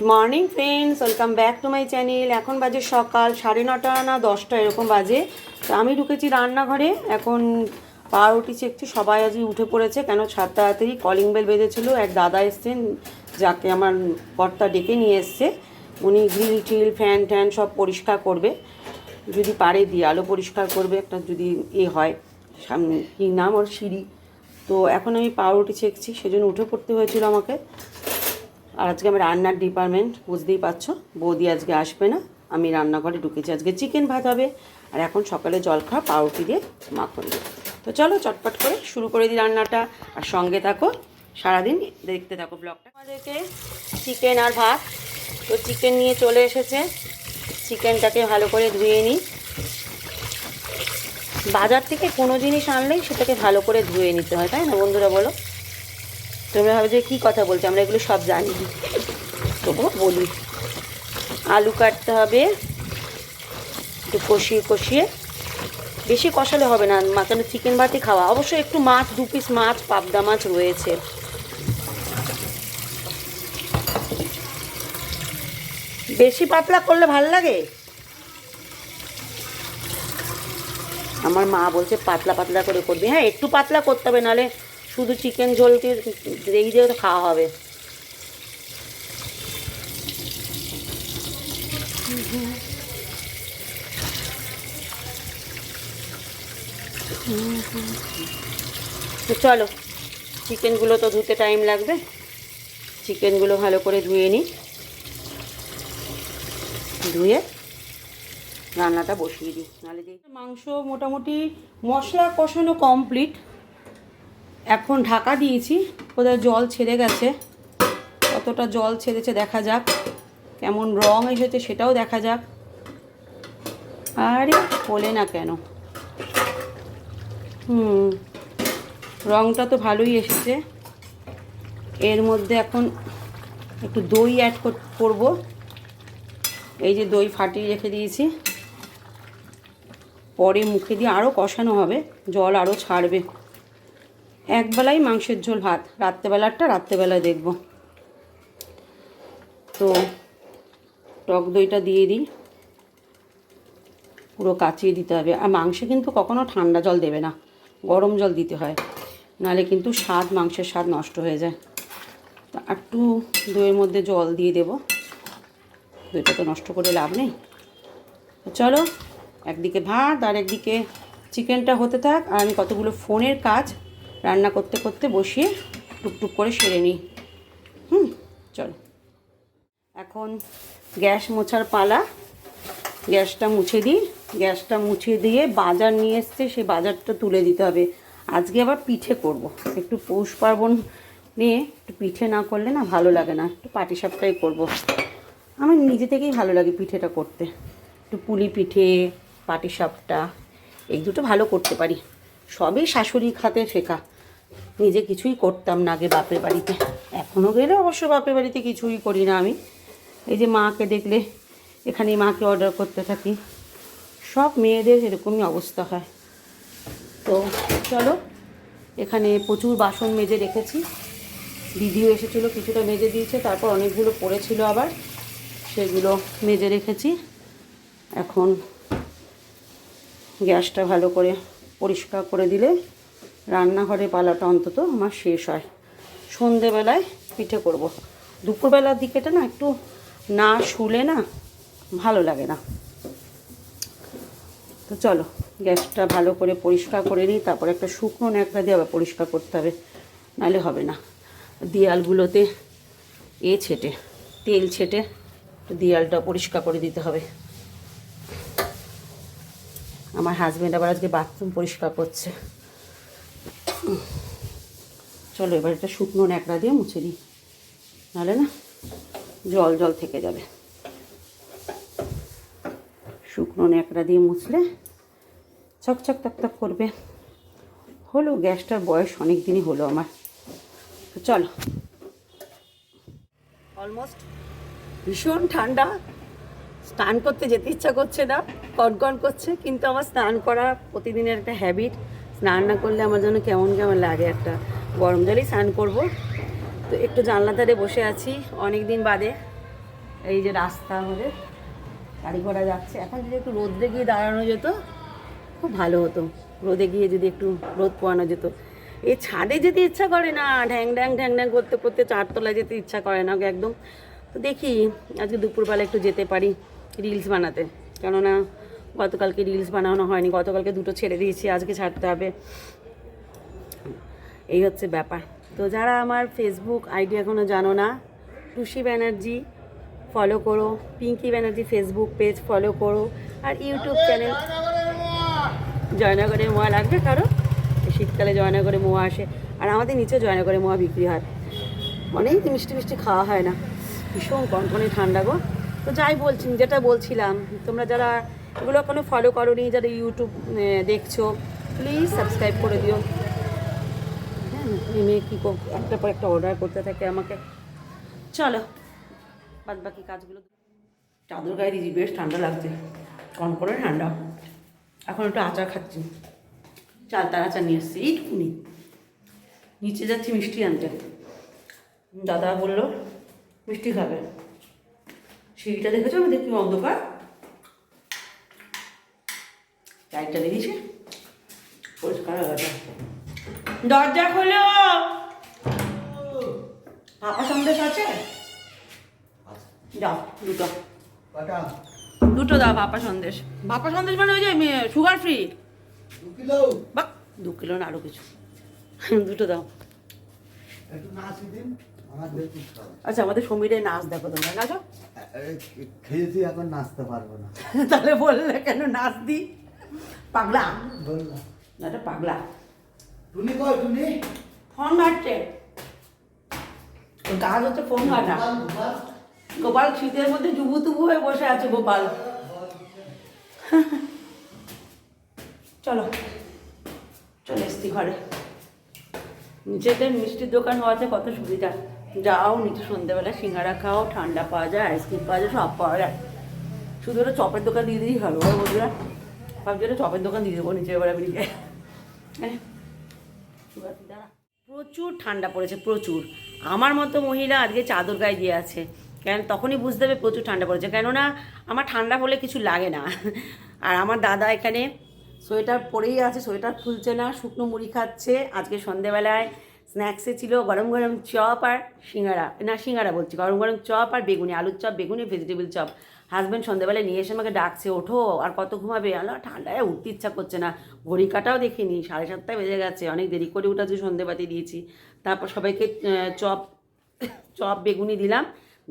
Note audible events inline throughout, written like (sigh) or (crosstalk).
Good morning friends welcome back to my channel এখন বাজে সকাল, সাড়ে নটা না দশটা, এরকম বাজে। তো আমি ঢুকেছি রান্নাঘরে। এখন পাউরুটি চেকছি সবাই আজকে উঠে পড়েছে। কেন সাত তাড়াতাড়ি কলিং বেল বেঁধেছিল এক দাদা এসছেন, যাকে আমার কর্তা ডেকে নিয়ে এসছে। উনি গ্রিল টিল ফ্যান ট্যান সব পরিষ্কার করবে। যদি পারে দিয়ে আলো পরিষ্কার করবে, একটা যদি এ হয়। সামনে কী নাম? ওর সিঁড়ি। তো এখন আমি পাউরুটি চেকছি সেজন্য উঠে পড়তে হয়েছিল আমাকে। আর আজকে আমি রান্নার ডিপার্টমেন্ট বুঝতেই পারছ, বৌদি আজকে আসবে না, আমি রান্নাঘরে ঢুকেছি। আজকে চিকেন ভাত হবে, আর এখন সকালে জল খাওয়া পাউরুটি দিয়ে মাখন দিয়ে। তো চলো চটপট করে শুরু করে দিই রান্নাটা, আর সঙ্গে থাকো, সারাদিন দেখতে থাকো ব্লগটা আমাদেরকে চিকেন আর ভাত, তো চিকেন নিয়ে চলে এসেছে। চিকেনটাকে ভালো করে ধুয়ে নিই। বাজার থেকে কোনো জিনিস আনলেই সেটাকে ভালো করে ধুয়ে নিতে হয়, তাই না বন্ধুরা বলো? তোমরা ভাবে যে কী কথা বলছো, আমরা এগুলো সব জানি। তবুও বলি। আলু কাটতে হবে, একটু কষিয়ে কষিয়ে। বেশি কষালে হবে না মা কেন চিকেন ভাতই খাওয়া। অবশ্যই একটু মাছ, দু পিস মাছ, পাবদা মাছ রয়েছে। বেশি পাতলা করলে ভালো লাগে? আমার মা বলছে, পাতলা পাতলা করে করবি। হ্যাঁ একটু পাতলা করতে হবে, নাহলে শুধু চিকেন ঝোলটি এই দিয়ে খাওয়া হবে। তো চলো চিকেনগুলো তো ধুতে টাইম লাগবে। চিকেনগুলো ভালো করে ধুয়ে নিই। ধুয়ে রান্নাটা বসিয়ে দিই। নাহলে মাংস মোটামুটি মশলা কষানো কমপ্লিট এখন ঢাকা দিয়েছি। কোথায় জল ছেড়ে গেছে। কতটা জল ছেড়েছে দেখা যাক। কেমন রং এসেছে সেটাও দেখা যাক। আরে বলে না কেন? হুম, রংটা তো ভালোই এসেছে। এর মধ্যে এখন একটু দই অ্যাড করব। এই যে দই ফাটিয়ে রেখে দিয়েছি। পরে মুখে দিয়ে আরও কষানো হবে। জল আরও ছাড়বে। একবেলাই মাংসের ঝোল ভাত রাত্রেবেলারটা রাত্রেবেলায় দেখব। তো টক দইটা দিয়ে দিই। পুরো কাচিয়ে দিতে হবে। আর মাংসে কিন্তু কখনো ঠান্ডা জল দেবে না, গরম জল দিতে হয়। নাহলে কিন্তু স্বাদ, মাংসের স্বাদ নষ্ট হয়ে যায়। একটু দইয়ের মধ্যে জল দিয়ে দেব। দইটা তো নষ্ট করে লাভ নেই। চলো, একদিকে ভাত আর একদিকে চিকেনটা হতে থাক। আর আমি কতগুলো ফোনের কাজ রান্না করতে করতে বসিয়ে টুকটুক করে সেরে নিই। হুম, চলো। এখন গ্যাস মোছার পালা। গ্যাসটা মুছে দিই। গ্যাসটা মুছে দিয়ে বাজার নিয়ে এসছে, সেই বাজারটা তুলে দিতে হবে। আজকে আবার পিঠে করব। একটু পৌষ পার্বণ নিয়ে একটু পিঠে না করলে না ভালো লাগে না। একটু পাটিসাপটাই করব। আমার নিজে থেকেই ভালো লাগে পিঠেটা করতে। একটু পুলি পিঠে পাটিসাপটা এই দুটো ভালো করতে পারি। সবই শাশুড়ি খাতে শেখা নিজে কিছুই করতাম না আগে বাপের বাড়িতে। এখনও গেলে অবশ্য বাপের বাড়িতে কিছুই করি না আমি। এই যে মাকে দেখলে এখানে মাকে অর্ডার করতে থাকি। সব মেয়েদের এরকমই অবস্থা হয়। তো চলো, এখানে প্রচুর বাসন মেজে রেখেছি। দিদিও এসেছিল, কিছুটা মেজে দিয়েছে, তারপর অনেকগুলো পড়েছিল আবার। সেগুলো মেজে রেখেছি। এখন গ্যাসটা ভালো করে পরিষ্কার করে দিলে রান্নাঘরে পালাটা অন্তত আমার শেষ হয়। সন্ধেবেলায় পিঠে করব। দুপুরবেলার দিকেটা না একটু না শুলে না ভালো লাগে না। তো চলো, গ্যাসটা ভালো করে পরিষ্কার করে নিই, তারপর একটা শুকনো ন্যাকড়া দিয়ে আবার পরিষ্কার করতে হবে, নাহলে হবে না। দেয়ালগুলোতে এ ছেটে, তেল ছেটে দেয়ালটা পরিষ্কার করে দিতে হবে। আমার হাজব্যান্ড আবার আজকে বাথরুম পরিষ্কার করছে। চলো এবার এটা শুকনো ন্যাকড়া দিয়ে মুছে দিই নাহলে না জল জল থেকে যাবে। শুকনো ন্যাকড়া দিয়ে মুছলে চকচক তকতক করবে। হলো, গ্যাসটার বয়স অনেক দিনই হলো আমার। তো চলো। অলমোস্ট ভীষণ ঠান্ডা। স্নান করতে যেতে ইচ্ছা করছে না। কনকন করছে, কিন্তু আমার স্নান করা প্রতিদিনের একটা হ্যাবিট স্নান না করলে আমার জন্য কেমন কেমন লাগে একটা গরম জলেই স্নান করব। তো একটু জানলা ধারে বসে আছি অনেক দিন বাদে। এই যে রাস্তা আমাদের গাড়ি ঘোড়া যাচ্ছে। এখন যদি একটু রোদ্রে গিয়ে দাঁড়ানো যেত, খুব ভালো হতো। রোদে গিয়ে যদি একটু রোদ পোয়ানো যেত। এই ছাদে যেতে ইচ্ছা করে না, ঢ্যাং ঢ্যাং ঢ্যাং ঢ্যাং করতে করতে চারতলায় যেতে ইচ্ছা করে না একদম। তো দেখি, আজকে দুপুরবেলা একটু যেতে পারি রিলস বানাতে। কেননা গতকালকে রিলস বানানো হয়নি, গতকালকে দুটো ছেড়ে দিয়েছি, আজকে ছাড়তে হবে। এই হচ্ছে ব্যাপার। তো যারা আমার ফেসবুক আইডি এখনও জানো না টুসি ব্যানার্জি ফলো করো, Pinki Banerjee Facebook page follow করো, আর ইউটিউব চ্যানেল জয়নগরের মোয়া লাগবে কারও? শীতকালে জয়নগরে মোয়া আসে, আর আমাদের নিচে জয়নগরে মোয়া বিক্রি হয়। অনেক মিষ্টি মিষ্টি খাওয়া হয় না। ভীষণ কনকনে ঠান্ডা গো। তো যাই বলছি, যেটা বলছিলাম, তোমরা যারা এগুলো এখনও ফলো করোনি, যারা ইউটিউব দেখছ প্লিজ সাবস্ক্রাইব করে দিও। হ্যাঁ মেয়ে কী কর- একটার পর একটা অর্ডার করতে থাকে আমাকে। চলো বাদ বাকি কাজগুলো। চাদর গায়ে দিয়েছি, বেশ ঠান্ডা লাগছে। কনকনে ঠান্ডা। এখন একটু আচার খাচ্ছি। চাল তার আচার নিয়ে এসছি, এইটুকুনি। নিচে যাচ্ছি মিষ্টি আনতে। দাদা বলল, মিষ্টি খাবে। সিঁড়িটা দেখেছ? আমি দেখি অন্ধকার। লাইটটা বেরিয়েছে পরিষ্কার হয়ে দরজা খোলো। পাপা সন্দেশ আছে? দাও দুটো। দুটো দাও পাপা সন্দেশ। পাপা সন্দেশ মানে ওই যে সুগার ফ্রি দু কিলো। বাহ দু কিলো না আরও কিছু। (laughs) দুটো দাও। আচ্ছা আমাদের সমীরের নাচ দেখো তোমরা নাচো। খেয়েছি এখন নাচতে পারব না। (laughs) তাহলে বললে কেন নাচ দি? পাগলা। না। এটা পাগলা। টুনি কই টুনি? ফোন ঘাটছে কাজ হচ্ছে ফোন ঘাটা গোপাল, শীতের মধ্যে জুবু তুবু হয়ে বসে আছে গোপাল। চলো চলে এসছি ঘরে। নিচেতে মিষ্টির দোকান হওয়াতে কত সুবিধা। যাও নিচে সন্ধ্যেবেলা সিঙ্গারা খাও ঠান্ডা পাওয়া যায় আইসক্রিম পাওয়া যায় সব পাওয়া যায়। শুধু ওটা চপের দোকান দিয়ে দিলেই হবে বন্ধুরা। ভাবছি চপের দোকান দিয়ে দেবো, নিচে এবারে বেরিয়ে হ্যাঁ। প্রচুর ঠান্ডা পড়েছে, প্রচুর। আমার মতো মহিলা আজকে চাদর গায়ে দিয়ে আছে। কেন তখনই বুঝতে হবে প্রচুর ঠান্ডা পড়েছে। কেননা আমার ঠান্ডা হলে কিছু লাগে না। আর আমার দাদা এখানে সোয়েটার পরেই আছে, সোয়েটার খুলছে না, শুকনো মুড়ি খাচ্ছে। আজকে সন্ধেবেলায় স্ন্যাক্সে ছিল গরম গরম চপ আর সিঙ্গারা। না, সিঙ্গারা বলছি, গরম গরম চপ আর বেগুনি, আলুর চপ, বেগুনি ভেজিটেবল চপ। হাজব্যান্ড সন্ধ্যেবেলায় নিয়ে এসে আমাকে ডাকছে, ওঠো, আর কত ঘুমাবে? আলো ঠান্ডায় উঠতে ইচ্ছা করছে না, ঘড়ি কাটাও দেখিনি, সাড়ে সাতটায় বেজে গেছে, অনেক দেরি করে উঠেছি সন্ধেবাতি দিয়েছি। তারপর সবাইকে চপ চপ, বেগুনি দিলাম,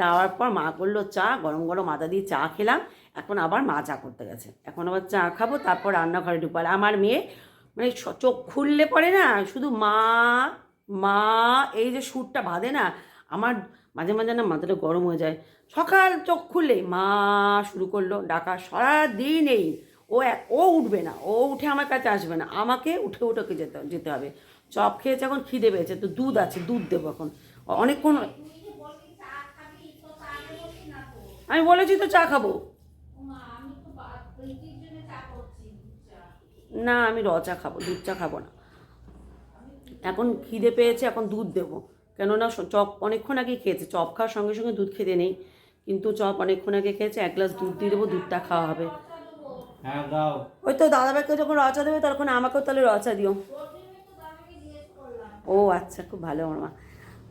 দেওয়ার পর মা করল চা, গরম গরম আদা দিয়ে চা খেলাম, এখন আবার মা চা করতে গেছে, এখন আবার চা খাব, তারপর রান্নাঘরে ঢুকবার আমার মেয়ে মানে চোখ খুললে পরে না, শুধু মা মা, এই যে সুরটা বাঁধে না, আমার মাঝে মাঝে না মাথাটা গরম হয়ে যায়। সকাল চোখ খুললে মা শুরু করল ডাকা। সারাদিন এই ও ও উঠবে না, ও উঠে আমার কাছে আসবে না, আমাকে উঠে উঠে যেতে যেতে হবে। চপ খেয়েছে এখন, খিদে পেয়েছে, তো দুধ আছে, দুধ দেবো এখন। অনেকক্ষণ আমি বলেছি তো চা খাব। না, আমি র চা খাব, দুধ চা খাব না। এখন খিদে পেয়েছে, এখন দুধ দেবো। কেননা চপ অনেকক্ষণ আগে খেয়েছে, চপ খাওয়ার সঙ্গে সঙ্গে দুধ খেতে নেই। কিন্তু চপ অনেকক্ষণ আগে খেয়েছে এক গ্লাস দুধ দিয়ে দেবো দুধটা খাওয়া হবে। হ্যাঁ ওই তো দাদাভাইকে যখন রচা দেবে তখন আমাকেও তাহলে রচা দিও। ও আচ্ছা খুব ভালো আমার মা।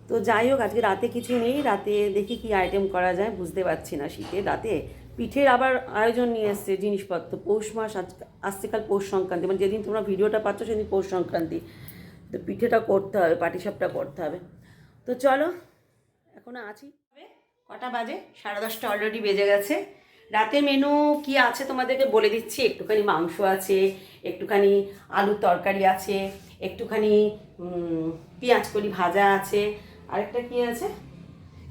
তো যাই হোক আজকে রাতে কিছু নেই রাতে দেখি কি আইটেম করা যায় বুঝতে পারছি না শীতে। রাতে পিঠের আবার আয়োজন নিয়ে এসছে জিনিসপত্র পৌষ মাস আজ আসছে পৌষ সংক্রান্তি। মানে যেদিন তোমরা ভিডিওটা পাচ্ছ সেদিন পৌষ সংক্রান্তি। তো পিঠেটা করতে হবে পাটিসাপটা করতে হবে। তো চলো এখনও আছি। কটা বাজে? সাড়ে দশটা অলরেডি বেজে গেছে। রাতে মেনু কি আছে তোমাদেরকে বলে দিচ্ছি? একটুখানি মাংস আছে, একটুখানি আলুর তরকারি আছে, একটুখানি পেঁয়াজ কলি ভাজা আছে। আরেকটা কি আছে?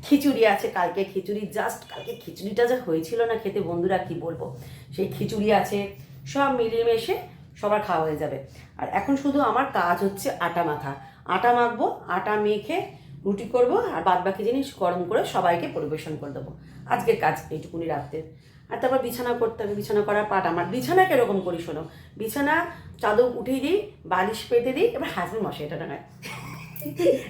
খিচুড়ি আছে কালকে খিচুড়ি। জাস্ট কালকে খিচুড়িটা যা হয়েছিল না খেতে, বন্ধুরা কি বলব? সেই খিচুড়ি আছে, সব মিলিয়ে মিশে সবার খাওয়া হয়ে যাবে। আর এখন শুধু আমার কাজ হচ্ছে আটা মাখা আটা মাখবো, আটা মেখে রুটি করব আর বাদ বাকি জিনিস গরম করে সবাইকে পরিবেশন করে দেবো। আজকের কাজ এইটুকুনি রাত্রে আর তারপর বিছানা করতে হবে। বিছানা করার পাট আমার। বিছানা কীরকম করি শোনো? বিছানা, চাদর উঠিয়ে দিই, বালিশ পেতে দিই, এবার হাজবেন্ড মশারিটা টাঙায়।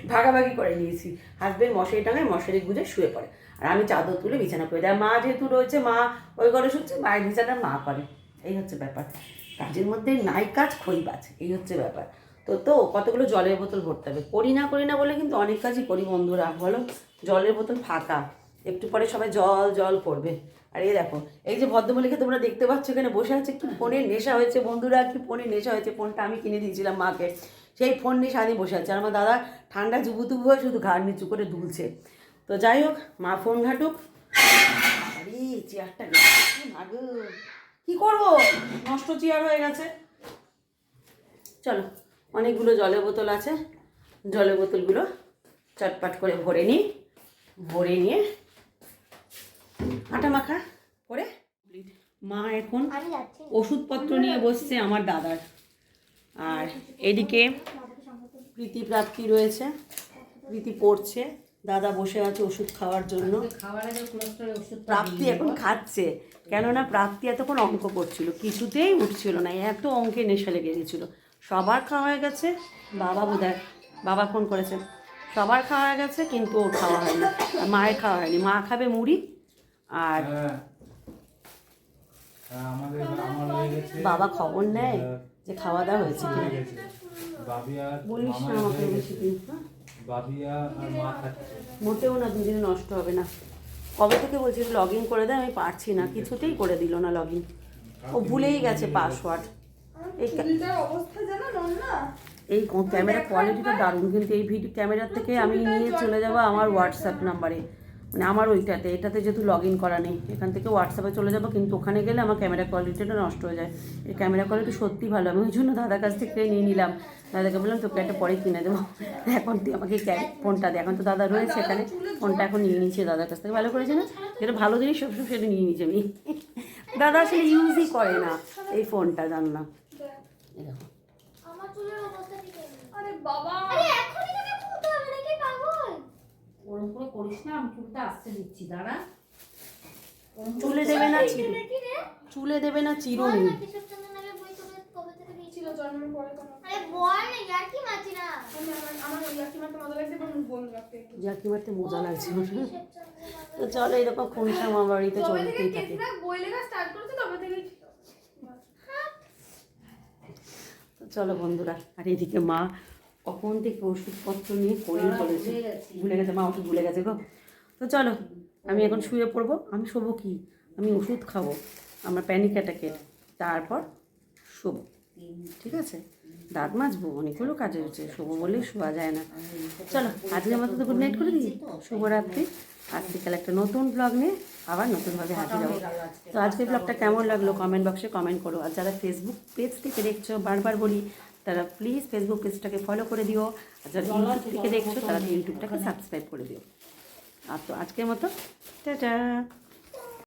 ভাগাভাগি করে নিয়েছি। হাজবেন্ড মশারি টাঙায়, মশারি গুঁজে শুয়ে পড়ে। আর আমি চাদর তুলে বিছানা করে দেয় মা যেহেতু রয়েছে, মা ওই ঘরে শুনছে মায়ের বিছানা মা করে। এই হচ্ছে ব্যাপার। কাজের মধ্যে নাই কাজ খই বাজ এই হচ্ছে ব্যাপার। তো তো কতগুলো জলের বোতল ভরতে হবে? করি না করি না বলে কিন্তু অনেক কাজই করি বন্ধুরা, বলো? জলের বোতল ফাঁকা, একটু পরে সবাই জল জল করবে। আর এই দেখো, এই যে ভদ্রমলিকে তোমরা দেখতে পাচ্ছ এখানে বসে আছে, কি ফোনের নেশা হয়েছে বন্ধুরা, কি ফোনের নেশা হয়েছে? ফোনটা আমি কিনে দিয়েছিলাম মাকে। সেই ফোন নিয়ে সারাদিন বসে আছে। আর আমার দাদা ঠান্ডা জুবু তুবু হয়ে শুধু ঘাড় নিচু করে দুলছে। তো যাই হোক, মা ফোন ঘাটুক। চেয়ারটা কি করব? নষ্ট চেয়ার হয়ে গেছে। চলো। অনেকগুলো জলের বোতল আছে। জলের বোতলগুলো চটপট করে ভরে নিই। ভরে নিয়ে আটা মাখা করে মা এখন ওষুধপত্র নিয়ে বসছে আমার দাদার। আর এদিকে প্রীতি প্রাপ্তি রয়েছে। প্রীতি পড়ছে। দাদা বসে আছে ওষুধ খাওয়ার জন্য। প্রাপ্তি এখন খাচ্ছে। কেননা প্রাপ্তি এতক্ষণ অঙ্ক করছিল। কিছুতেই উঠছিল না। এত অঙ্কে নেশা লেগে গেছিল। সবার খাওয়া হয়ে গেছে। বাবা বোধহয় বাবা ফোন করেছে। সবার খাওয়া হয়ে গেছে কিন্তু ওর খাওয়া হয়নি। মায়ের খাওয়া হয়নি। মা খাবে মুড়ি আর হ্যাঁ। হ্যাঁ, হয়ে বাবা খবর নেয় যে খাওয়া দাওয়া হয়েছে হয়ে বলিস না আমাকে বেশি হ্যাঁ? মোটেও না দুদিনে নষ্ট হবে না। কবে থেকে বলছি লগ ইন করে দেয় আমি পারছি না। কিছুতেই করে দিল না লগ ইন ও ভুলেই গেছে পাসওয়ার্ড এই অবস্থা জানো না এই ক্যামেরা কোয়ালিটিটা দারুণ কিন্তু এই ভিডিও ক্যামেরার থেকে আমি নিয়ে চলে যাব আমার হোয়াটসঅ্যাপ নাম্বারে মানে আমার ওইটাতে এটাতে যেহেতু লগ ইন করা নেই এখান থেকে হোয়াটসঅ্যাপে চলে যাব কিন্তু ওখানে গেলে আমার ক্যামেরা কোয়ালিটিটা নষ্ট হয়ে যায়। এই ক্যামেরা কোয়ালিটি সত্যি ভালো আমি ওই জন্য দাদার কাছ থেকে নিয়ে নিলাম। দাদাকে বললাম তোকে একটা পরে কিনে দেবো। এখন তুই আমাকে ফোনটা দে। এখন তো দাদা রয়েছে এখানে ফোনটা এখন নিয়ে নিচ্ছে দাদার কাছ থেকে। ভালো করেছে না? যেটা ভালো জিনিস সবসময় সেটা নিয়ে নিচ্ছে আমি দাদা আসলে ইউজই করে না এই ফোনটা জানলাম। দেখো আমার চুলের অবস্থা ঠিক আরে বাবা! আরে এখনই তোকে খুলতে হবে নাকি পাগল? ওরম করে করিস না আমি চুলটা আসতে দিচ্ছি দাঁড়া। চুলে দেবে না চিরুনি। চুলে দেবে না চিরুনি। মজা লাগছে চলো এরকম খুনসাম আমার বাড়িতে চলতেই থাকে কেসরা বই লেখা স্টার্ট করেছে তবে থেকেই ছিল তো চলো বন্ধুরা আর এদিকে মা কখন থেকে ওষুধপত্র নিয়ে কোলে চলেছে ভুলে গেছে। মা ওষুধ ভুলে গেছে গো। তো চলো আমি এখন শুয়ে পড়ব আমি শোবো কি? আমি ওষুধ খাব আমার প্যানিক অ্যাটাকের তারপর শোবো ঠিক আছে? দাঁত মাজবো অনেকগুলো কাজ হচ্ছে শোবো বলেই শোয়া যায় না। চলো আজকে মতো তো গুড নাইট করে দিই। শুভরাত্রি। আজ বিকালে একটা নতুন ব্লগ নিয়ে আবার নতুনভাবে হাজির হব। তো আজকের ব্লগটা কেমন লাগল? কমেন্ট বক্সে কমেন্ট করো। আর যারা ফেসবুক পেজ থেকে দেখছ বারবার বলি তারা প্লিজ ফেসবুক পেজটাকে ফলো করে দিও। আর যারা ইউটিউব থেকে দেখছ তারা ইউটিউবটাকে সাবস্ক্রাইব করে দিও। আর তো আজকের মতো টাটা!